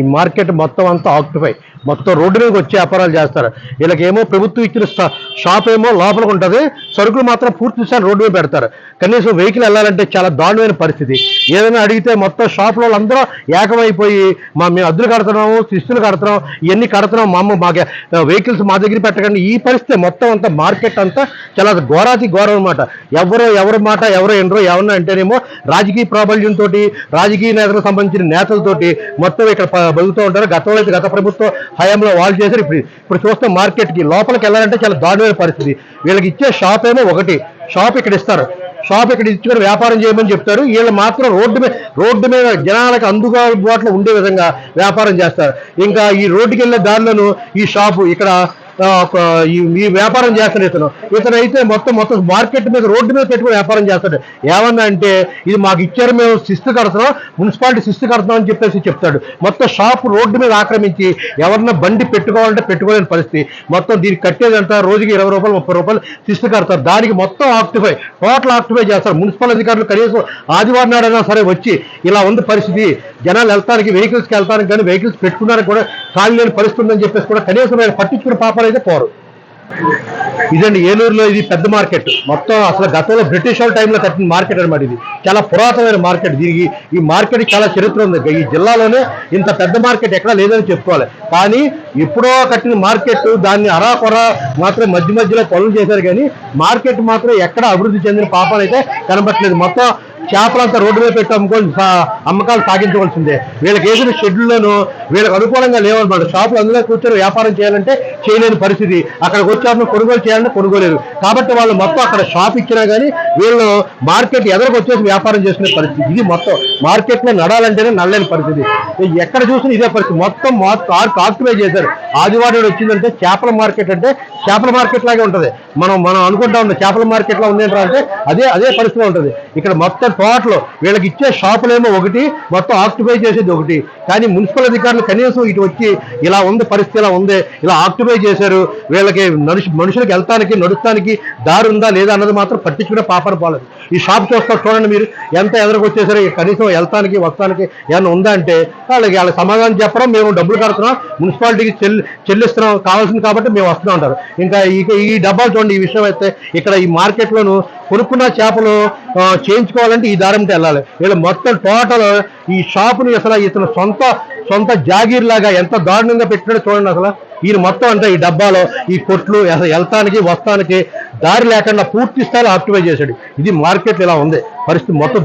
ఈ మార్కెట్ మొత్తం అంతా ఆక్యుపై. మొత్తం రోడ్డు మీదకి వచ్చి వ్యాపారాలు చేస్తారు. వీళ్ళకేమో ప్రభుత్వం ఇచ్చిన షాప్ ఏమో లోపలికి ఉంటుంది. సరుకులు మాత్రం పూర్తి స్థాయి రోడ్డు మీద పెడతారు. కనీసం వెహికల్ వెళ్ళాలంటే చాలా దారుణమైన పరిస్థితి. ఏదైనా అడిగితే మొత్తం షాపులో వాళ్ళందరూ ఏకమైపోయి మా మేము అద్దులు కడుతున్నాము శిస్తులు కడుతున్నాం ఇవన్నీ కడుతున్నాం మా అమ్మ మాకు వెహికల్స్ మా దగ్గర పెట్టకండి. ఈ పరిస్థితి మొత్తం అంతా మార్కెట్ అంతా చాలా ఘోరాతి ఘోరం అనమాట ఎవరో ఎవరి మాట ఎవరో ఎండరో ఎవరన్నా అంటేనేమో రాజకీయ ప్రాబల్యంతో రాజకీయ నేతలకు సంబంధించిన నేతలతోటి మొత్తం ఇక్కడ బతుకుతూ ఉంటారు. గతంలో అయితే గత ప్రభుత్వం హయాంలో వాళ్ళు చేశారు. ఇప్పుడు ఇప్పుడు చూస్తే మార్కెట్కి లోపలికి వెళ్ళాలంటే చాలా దారుణమైన పరిస్థితి. వీళ్ళకి ఇచ్చే షాప్ ఏమో ఒకటి. షాప్ ఇక్కడ ఇస్తారు. షాప్ ఇక్కడ ఇచ్చుకొని వ్యాపారం చేయమని చెప్తారు. వీళ్ళు మాత్రం రోడ్డు మీద రోడ్డు మీద జనాలకు అందుబాటులో ఉండే విధంగా వ్యాపారం చేస్తారు. ఇంకా ఈ రోడ్డుకి వెళ్ళే దారిలోనూ ఈ షాపు ఇక్కడ ఈ ఈ వ్యాపారం చేస్తాడు ఇతను. ఇతను అయితే మొత్తం మొత్తం మార్కెట్ మీద రోడ్డు మీద పెట్టుకుని వ్యాపారం చేస్తాడు. ఏమన్నా అంటే ఇది మాకు ఇచ్చారు మేము శిస్తు కడుతున్నాం మున్సిపాలిటీ శిస్తు కడుతున్నాం అని చెప్పేసి చెప్తాడు. మొత్తం షాప్ రోడ్డు మీద ఆక్రమించి ఎవరన్నా బండి పెట్టుకోవాలంటే పెట్టుకోలేని పరిస్థితి. మొత్తం దీనికి కట్టేదంతా రోజుకి ఇరవై రూపాయలు ముప్పై రూపాయలు శిస్తు కడతారు. దానికి మొత్తం ఆక్టిఫై టోటల్ ఆక్టిఫై చేస్తారు. మున్సిపల్ అధికారులు కనీసం ఆదివారం నాడైనా సరే వచ్చి ఇలా ఉంది పరిస్థితి. జనాలు వెళ్తానికి వెహికల్స్కి వెళ్తానికి కానీ వెహికల్స్ పెట్టుకున్నారని కూడా ఖాళీ లేని పరిస్థితి ఉందని చెప్పేసి కూడా కనీసం ఆయన పట్టించుకున్న పాపాలు అయితే పోరు. ఇదండి ఏలూరులో ఇది పెద్ద మార్కెట్. మొత్తం అసలు గతంలో బ్రిటిష్ వాళ్ళ టైంలో కట్టిన మార్కెట్ అనమాట ఇది. చాలా పురాతనమైన మార్కెట్. దీనికి ఈ మార్కెట్ చాలా చరిత్ర ఉంది. ఈ జిల్లాలోనే ఇంత పెద్ద మార్కెట్ ఎక్కడా లేదని చెప్పుకోవాలి. కానీ ఎప్పుడో కట్టిన మార్కెట్ దాన్ని అరాకొర మాత్రం మధ్య మధ్యలో పనులు చేశారు కానీ మార్కెట్ మాత్రం ఎక్కడ అభివృద్ధి చెందిన పాపాలు అయితే కనబట్టలేదు మొత్తం చేపలంతా రోడ్డు మీద పెట్టి అమ్ముకొని అమ్మకాలు సాగించవలసిందే. వీళ్ళకి వేసిన షెడ్యూల్లోనూ వీళ్ళకి అనుకూలంగా లేవన్నమాట షాపులు అందులో కూర్చొని వ్యాపారం చేయాలంటే చేయలేని పరిస్థితి. అక్కడికి వచ్చారని కొనుగోలు చేయాలంటే కొనుగోలేరు. కాబట్టి వాళ్ళు మొత్తం అక్కడ షాప్ ఇచ్చినా కానీ వీళ్ళు మార్కెట్ ఎదరికి వచ్చేసి వ్యాపారం చేసుకునే పరిస్థితి. ఇది మొత్తం మార్కెట్లో నడాలంటేనే నడలేని పరిస్థితి. ఎక్కడ చూసినా ఇదే పరిస్థితి. మొత్తం ఆక్టివై చేశారు. ఆదివారం వచ్చిందంటే చేపల మార్కెట్ అంటే చేపల మార్కెట్ లాగే ఉంటుంది. మనం మనం అనుకుంటా ఉన్నాం చేపల మార్కెట్లో అంటే అదే అదే పరిస్థితిలో ఉంటుంది. ఇక్కడ మొత్తం టోటల్ వీళ్ళకి ఇచ్చే షాపులేమో ఒకటి మొత్తం ఆక్యుపై చేసేది ఒకటి. కానీ మున్సిపల్ అధికారులు కనీసం ఇటు వచ్చి ఇలా ఉంది పరిస్థితి ఇలా ఉంది ఇలా ఆక్యుపై చేశారు. వీళ్ళకి మనిషి మనుషులకు వెళ్తానికి నడుస్తానికి దారి ఉందా లేదా అన్నది మాత్రం పట్టించుకునే పాపన పోలేదు. ఈ షాప్ చూస్తారు చూడండి మీరు ఎంత ఎదురుకు కనీసం వెళ్తానికి వస్తానికి ఏమైనా ఉందా అంటే వాళ్ళకి వాళ్ళకి సమాధానం చెప్పడం మేము డబ్బులు కడుతున్నాం మున్సిపాలిటీకి చెల్లి చెల్లిస్తున్నాం కావాల్సింది కాబట్టి మేము వస్తున్నాం అంటారు. ఇంకా ఈ డబ్బాలు చూడండి ఈ విషయం అయితే. ఇక్కడ ఈ మార్కెట్లోను కొనుక్కున్న చేపలు చేయించుకోవాలంటే ఈ దారంతో వెళ్ళాలి. వీళ్ళు మొత్తం టోటల్ ఈ షాపుని అసలు ఇతను సొంత సొంత జాగీర్ లాగా ఎంత దారుణంగా పెట్టినాడో చూడండి అసలు. ఈయన మొత్తం అంటే ఈ డబ్బాలో ఈ కొట్లు అసలు వెళ్తానికి వస్తానికి దారి లేకుండా పూర్తి స్థాయిలో ఆక్టివై చేశాడు. ఇది మార్కెట్ ఇలా ఉంది. పరిస్థితి మొత్తం